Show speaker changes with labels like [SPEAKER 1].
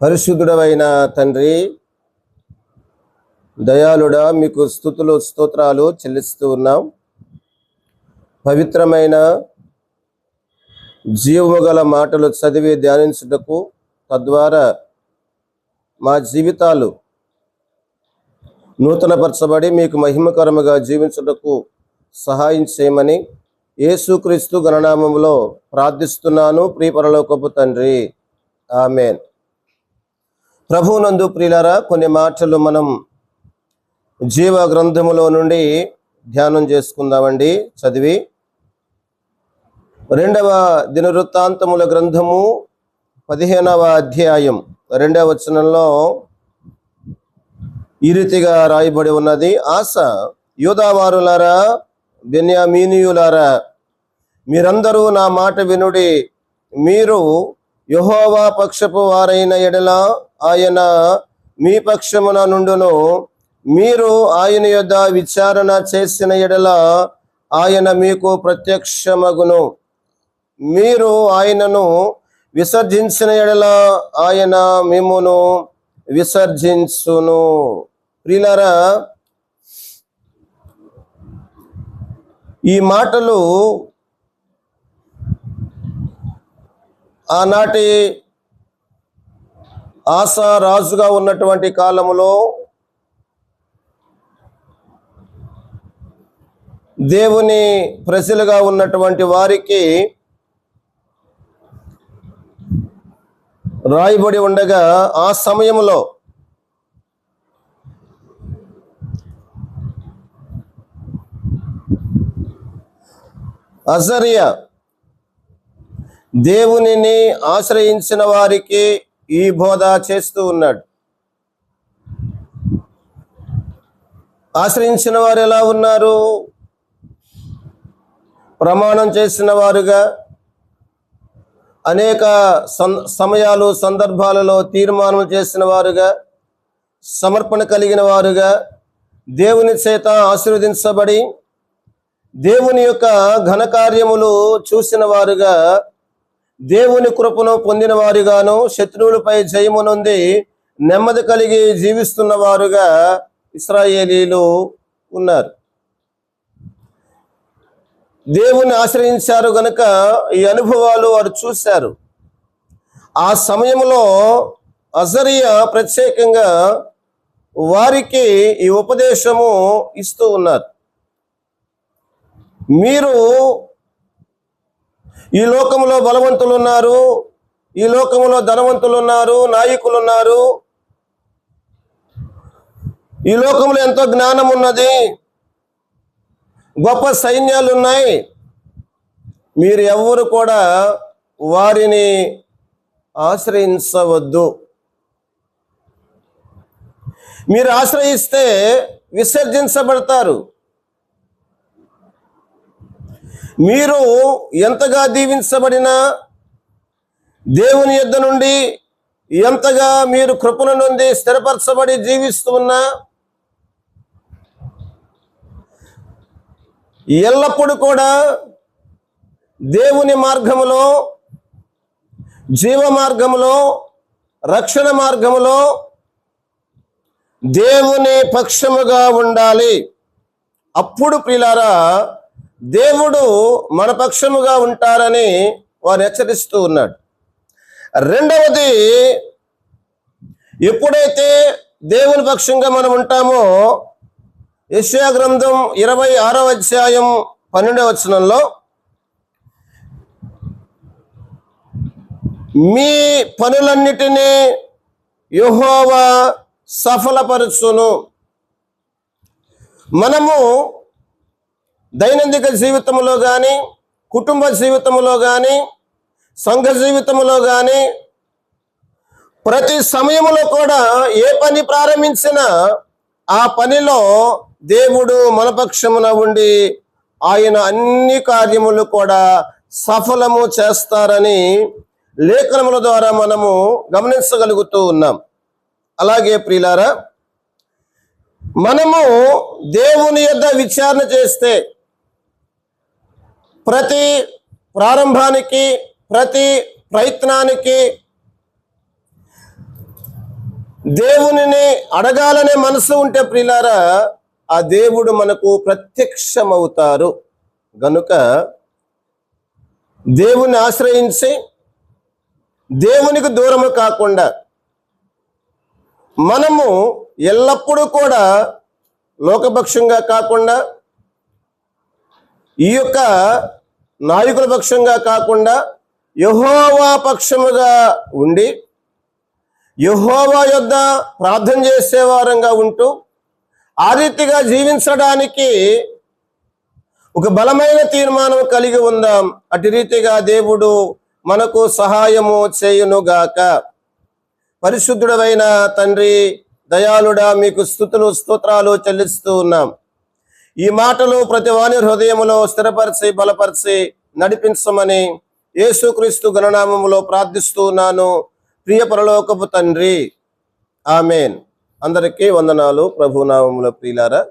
[SPEAKER 1] పరిశుద్ధుడవైన తండ్రి దయాళుడా మీకు స్థుతులు స్తోత్రాలు చెల్లిస్తూ ఉన్నాం. పవిత్రమైన జీవము గల మాటలు చదివి ధ్యానించుటకు తద్వారా మా జీవితాలు నూతనపరచబడి మీకు మహిమకరముగా జీవించుటకు సహాయం చేయమని యేసుక్రీస్తు గణనామంలో ప్రార్థిస్తున్నాను. ప్రియపరలోకపు తండ్రి. ఆమెన్. ప్రభునందు ప్రియులారా కొన్ని మాటలు మనం జీవ గ్రంథములో నుండి ధ్యానం చేసుకుందామండి. చదివి రెండవ దినవృత్తాంతముల గ్రంథము పదిహేనవ అధ్యాయం రెండవ వచనంలో ఈ రీతిగా రాయబడి ఉన్నది. ఆశ యూదావారులారా బెన్యామీనియులారా మీరందరూ నా మాట వినుడి మీరు యహోవా పక్షపు వారైన ఎడల ఆయన మీ పక్షమున నుండును. మీరు ఆయన యొద్ద విచారణ చేసిన ఎడల ఆయన మీకు ప్రత్యక్షమగును. మీరు ఆయనను విసర్జించిన ఎడల ఆయన మిమ్మును విసర్జించును. ప్రిలరా ఈ మాటలు ఆనాటి ఆశ రాజుగా ఉన్నటువంటి కాలములో దేవుని ప్రజలుగా ఉన్నటువంటి వారికి రాయబడి ఉండగా ఆ సమయంలో అజరియా దేవునిని ఆశ్రయించిన వారికి ఈ బోధ చేస్తూ ఉన్నాడు. ఆశ్రయించిన వారు ఎలా ఉన్నారు? ప్రమాణం చేసిన వారుగా అనేక సం- సమయాలు సందర్భాలలో తీర్మానం చేసిన వారుగా సమర్పణ కలిగిన వారుగా దేవుని చేత ఆశీర్వదించబడి దేవుని యొక్క ఘనకార్యములు చూసిన వారుగా దేవుని కృపను పొందిన వారుగాను శత్రువులపై జయము నుండి నెమ్మది కలిగి జీవిస్తున్న వారుగా ఇస్రాయేలీలు ఉన్నారు. దేవుని ఆశ్రయించారు గనుక ఈ అనుభవాలు వారు చూశారు. ఆ సమయంలో అజరియా ప్రత్యేకంగా వారికి ఈ ఉపదేశము ఇస్తూ ఉన్నారు. మీరు ఈ లోకంలో బలవంతులు ఉన్నారు ఈ లోకంలో ధనవంతులు ఉన్నారు నాయకులు ఉన్నారు ఈ లోకంలో ఎంతో జ్ఞానం ఉన్నది గొప్ప సైన్యాలు ఉన్నాయి మీరు ఎవరు కూడా వారిని ఆశ్రయించవద్దు. మీరు ఆశ్రయిస్తే విసర్జించబడతారు. మీరు ఎంతగా దీవించబడినా దేవుని యొద్ద నుండి ఎంతగా మీరు కృపణ నుండి స్థిరపరచబడి జీవిస్తున్నా ఎల్లప్పుడూ కూడా దేవుని మార్గములో జీవ మార్గములో రక్షణ మార్గములో దేవుని పక్షముగా ఉండాలి. అప్పుడు ప్రిలారా దేవుడు మన పక్షముగా ఉంటారని వారు హెచ్చరిస్తూ ఉన్నాడు. రెండవది ఎప్పుడైతే దేవుని పక్షంగా మనం ఉంటామో యశ్యా గ్రంథం ఇరవై ఆరో అధ్యాయం పన్నెండవ వచనంలో మీ పనులన్నిటినీ యెహోవా సఫలపరచును. మనము దైనందిక జీవితంలో కానీ కుటుంబ జీవితంలో కానీ సంఘ జీవితంలో కానీ ప్రతి సమయంలో కూడా ఏ పని ప్రారంభించినా ఆ పనిలో దేవుడు మనపక్షమున ఉండి ఆయన అన్ని కార్యములు కూడా సఫలము చేస్తారని లేఖనముల ద్వారా మనము గమనించగలుగుతూ ఉన్నాం. అలాగే ప్రియులారా మనము దేవుని యొద్ద విచారణ చేస్తే ప్రతి ప్రారంభానికి ప్రతి ప్రయత్నానికి దేవునిని అడగాలనే మనసు ఉంటే ప్రిలారా ఆ దేవుడు మనకు ప్రత్యక్షమవుతారు. గనుక దేవుని ఆశ్రయించి దేవునికి దూరము కాకుండా మనము ఎల్లప్పుడూ కూడా లోకపక్షంగా కాకుండా ఈ యొక్క నాయకుల పక్షంగా కాకుండా యహోవా పక్షముగా ఉండి యహోవా యొద్ద ప్రార్థన చేసేవారంగా ఉంటూ ఆ రీతిగా జీవించడానికి ఒక బలమైన తీర్మానం కలిగి ఉందాం. అటు రీతిగా దేవుడు మనకు సహాయము చేయునుగాక పరిశుద్ధుడమైన తండ్రి దయాళుడా మీకు స్థుతులు స్తోత్రాలు చెల్లిస్తూ ఉన్నాం. ఈ మాటలు ప్రతి వాణి హృదయములో స్థిరపరిచి బలపరిచి నడిపించమని యేసుక్రీస్తు గణనామములో ప్రార్థిస్తున్నాను. ప్రియ పరలోకపు తండ్రి ఆమెన్. అందరికీ వందనాలు ప్రభునామముల ప్రియులారా.